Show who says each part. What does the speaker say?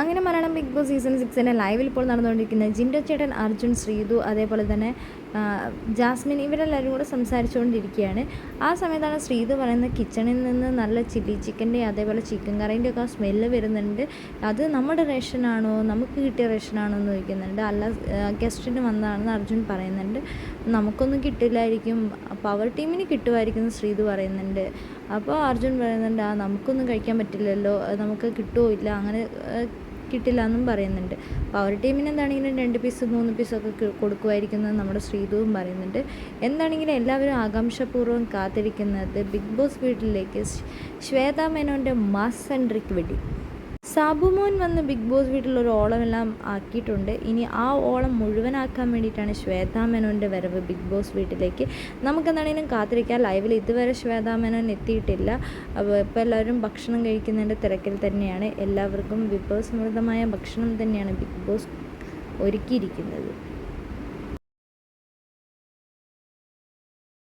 Speaker 1: അങ്ങനെ Malayalam Bigg Boss season സിക്സിന്റെ ലൈവിൽ ഇപ്പോൾ നടന്നുകൊണ്ടിരിക്കുന്ന ജിൻഡോ ചേട്ടൻ അർജുൻ ശ്രീതു അതേപോലെ തന്നെ ജാസ്മിൻ ഇവരെല്ലാവരും കൂടെ സംസാരിച്ചുകൊണ്ടിരിക്കുകയാണ്. ആ സമയത്താണ് ശ്രീതു പറയുന്നത് കിച്ചണിൽ നിന്ന് നല്ല ചില്ലി ചിക്കന്റെ അതേപോലെ ചിക്കൻ കറീന്റെ ഒക്കെ സ്മെല്ല് വരുന്നുണ്ട്. അത് നമ്മുടെ റേഷനാണോ നമുക്ക് കിട്ടിയ റേഷനാണോ എന്ന് ചോദിക്കുന്നുണ്ട്. അല്ല ഗസ്റ്റിന് വന്നതാണെന്ന് അർജുൻ പറയുന്നുണ്ട്. നമുക്കൊന്നും കിട്ടില്ലായിരിക്കും. പവർ ടീമിന് കിട്ടുമായിരിക്കും എന്ന് ശ്രീതു പറയുന്നുണ്ട്. അപ്പോൾ അർജുൻ പറയുന്നുണ്ട് ആ നമുക്കൊന്നും കഴിക്കാൻ പറ്റില്ലല്ലോ. നമുക്ക് കിട്ടുമോ ഇല്ല? അങ്ങനെ കിട്ടില്ല എന്നും പറയുന്നുണ്ട്. അപ്പോൾ പവർ ടീമിന് എന്താണെങ്കിലും രണ്ട് പീസ് മൂന്ന് പീസൊക്കെ കൊടുക്കുമായിരിക്കുന്നത് നമ്മുടെ ശ്രീതുവും പറയുന്നുണ്ട്. എന്താണെങ്കിലും എല്ലാവരും ആകാംക്ഷപൂർവം കാത്തിരിക്കുന്നത്? ബിഗ് ബോസ് വീട്ടിലേക്ക് ശ്വേതാ മേനോന്റെ മാസ് സെൻട്രിക് വെടി സാബുമോൻ വന്ന് ബിഗ് ബോസ് വീട്ടിലൊരു ഓളമെല്ലാം ആക്കിയിട്ടുണ്ട്. ഇനി ആ ഓളം മുഴുവനാക്കാൻ വേണ്ടിയിട്ടാണ് ശ്വേതാ മേനോന്റെ വരവ് ബിഗ് ബോസ് വീട്ടിലേക്ക്. നമുക്കെന്താണെങ്കിലും കാത്തിരിക്കാം. ലൈവിൽ ഇതുവരെ ശ്വേതാ മേനോൻ എത്തിയിട്ടില്ല ഇപ്പോൾ എല്ലാവരും ഭക്ഷണം കഴിക്കുന്നതിന്റെ തിരക്കിൽ തന്നെയാണ്. എല്ലാവർക്കും വിഭവസമൃദ്ധമായ ഭക്ഷണം തന്നെയാണ് ബിഗ് ബോസ് ഒരുക്കിയിരിക്കുന്നത്.